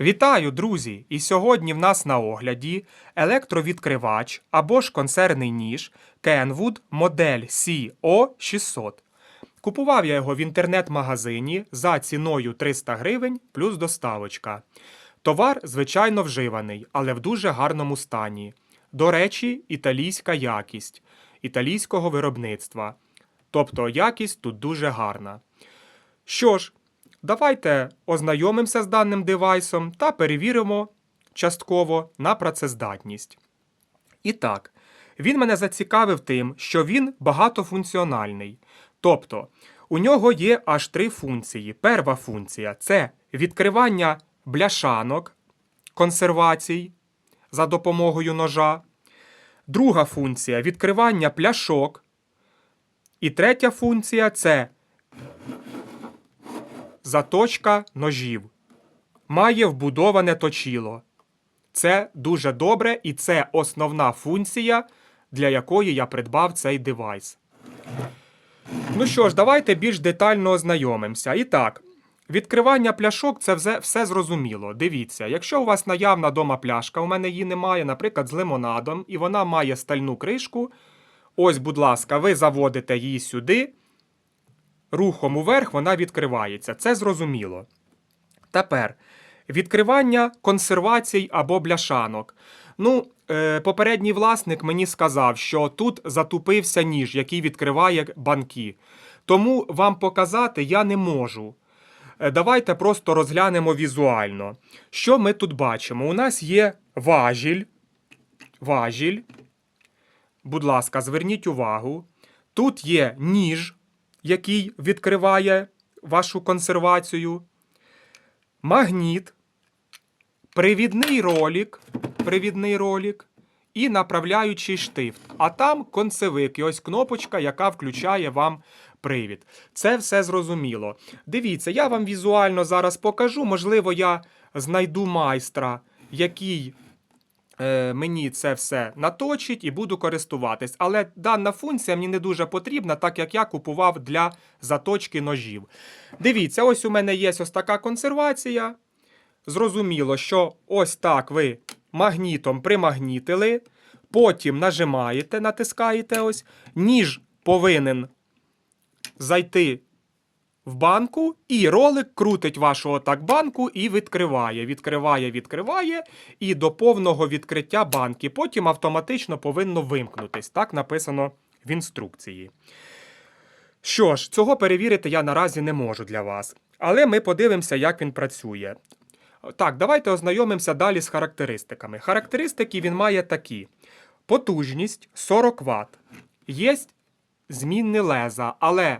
Вітаю, друзі! І сьогодні в нас на огляді електровідкривач або ж консервний ніж Kenwood модель CO600. Купував я його в інтернет-магазині за ціною 300 гривень плюс доставочка. Товар, звичайно, вживаний, але в дуже гарному стані. До речі, італійська якість італійського виробництва. Тобто якість тут дуже гарна. Що ж, давайте ознайомимося з даним девайсом та перевіримо частково на працездатність. І так, він мене зацікавив тим, що він багатофункціональний. Тобто, у нього є аж три функції. Перша функція це відкривання бляшанок консервацій за допомогою ножа. Друга функція відкривання пляшок. І третя функція це заточка ножів. Має вбудоване точіло. Це дуже добре, і це основна функція, для якої я придбав цей девайс. Ну що ж, давайте більш детально ознайомимося. І так, відкривання пляшок це все, все зрозуміло. Дивіться, якщо у вас наявна дома пляшка, у мене її немає, наприклад, з лимонадом, і вона має стальну кришку. Ось, будь ласка, ви заводите її сюди, рухом уверх вона відкривається. Це зрозуміло. Тепер відкривання консервацій або бляшанок. Ну, е, попередній власник мені сказав, що тут затупився ніж, який відкриває банки. Тому вам показати я не можу. Е, Давайте просто розглянемо візуально. Що ми тут бачимо? У нас є важіль. Важіль. Будь ласка, зверніть увагу. Тут є ніж, який відкриває вашу консервацію. Магніт, привідний ролик, привідний ролик і направляючий штифт. А там концевик, і ось кнопочка, яка включає вам привід. Це все зрозуміло. Дивіться, я вам візуально зараз покажу. Можливо, я знайду майстра, який мені це все наточить і буду користуватись. Але дана функція мені не дуже потрібна, так як я купував для заточки ножів. Дивіться, ось у мене є ось така консервація. Зрозуміло, що ось так ви магнітом примагнітили, потім нажимаєте, натискаєте ось, ніж повинен зайти в банку, і ролик крутить вашу отак банку і відкриває. Відкриває, відкриває, і до повного відкриття банки. Потім автоматично повинно вимкнутись. Так написано в інструкції. Що ж, цього перевірити я наразі не можу для вас. Але ми подивимося, як він працює. Так, давайте ознайомимося далі з характеристиками. Характеристики він має такі: потужність 40 Вт. Є змінні леза, але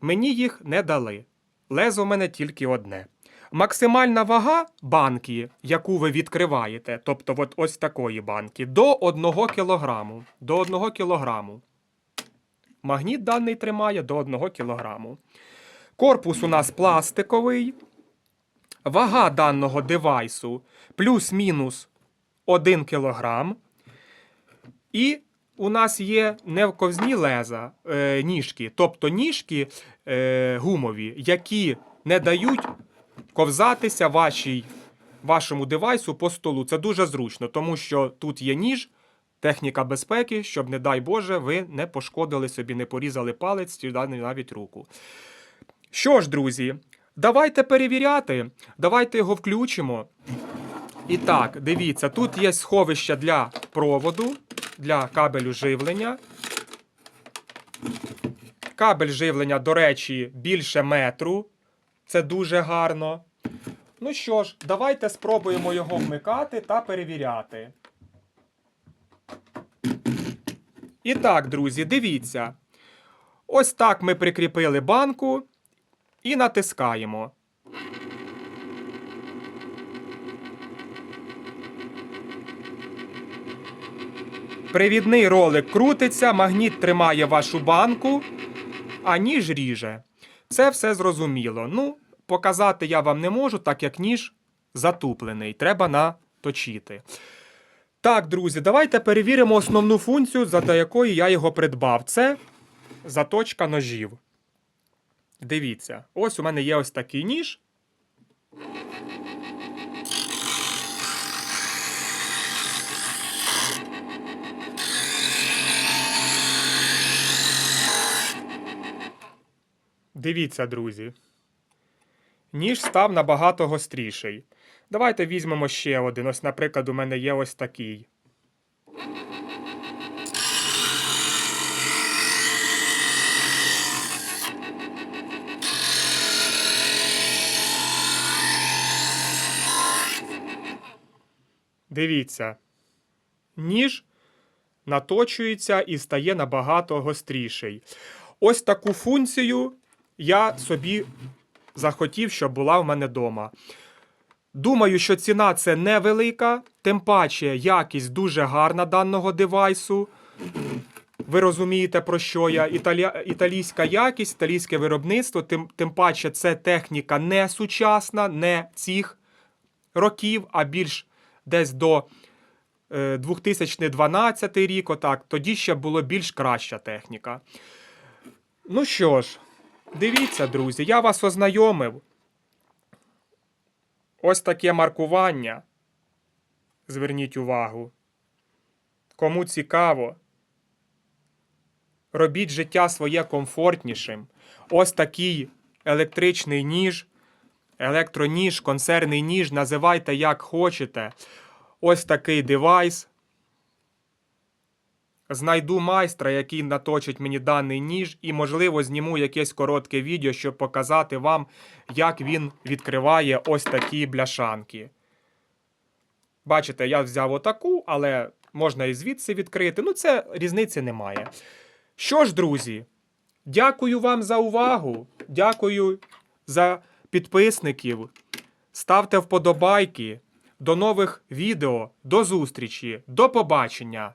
мені їх не дали. Лезо в мене тільки одне. Максимальна вага банки, яку ви відкриваєте, тобто от ось такої банки, до 1 кг. До 1 кг. Магніт даний тримає до 1 кг. Корпус у нас пластиковий. Вага даного девайсу плюс-мінус 1 кг. І у нас є невковзні леза, е, ніжки, тобто ніжки е, гумові, які не дають ковзатися вашій, вашому девайсу по столу. Це дуже зручно, тому що тут є ніж, техніка безпеки, щоб, не дай Боже, ви не пошкодили собі, не порізали палець чи навіть руку. Що ж, друзі, давайте перевіряти. Давайте його включимо. І так, дивіться, тут є сховище для проводу, для кабелю живлення. Кабель живлення, до речі, більше метру. Це дуже гарно. Ну що ж, давайте спробуємо його вмикати та перевіряти. І так, друзі, дивіться. Ось так ми прикріпили банку і натискаємо. Привідний ролик крутиться, магніт тримає вашу банку, а ніж ріже. Це все зрозуміло. Ну, показати я вам не можу, так як ніж затуплений. Треба наточити. Так, друзі, давайте перевіримо основну функцію, за якою я його придбав. Це заточка ножів. Дивіться, ось у мене є ось такий ніж. Дивіться, друзі. Ніж став набагато гостріший. Давайте візьмемо ще один. Ось, наприклад, у мене є ось такий. Дивіться. Ніж наточується і стає набагато гостріший. Ось таку функцію я собі захотів, щоб була в мене вдома. Думаю, що ціна це невелика, тим паче якість дуже гарна даного девайсу. Ви розумієте, про що я? Італія... Італійська якість, італійське виробництво, тим, тим паче це техніка не сучасна, не цих років, а більш десь до е, 2012 рік, отак, тоді ще було більш краща техніка. Ну що ж, дивіться, друзі, я вас ознайомив. Ось таке маркування. Зверніть увагу. Кому цікаво, робіть життя своє комфортнішим. Ось такий електричний ніж, електроніж, консервний ніж, називайте як хочете. Ось такий девайс. Знайду майстра, який наточить мені даний ніж, і, можливо, зніму якесь коротке відео, щоб показати вам, як він відкриває ось такі бляшанки. Бачите, я взяв отаку, але можна і звідси відкрити. Ну, це різниці немає. Що ж, друзі, дякую вам за увагу. Дякую за підписників. Ставте вподобайки. До нових відео. До зустрічі. До побачення.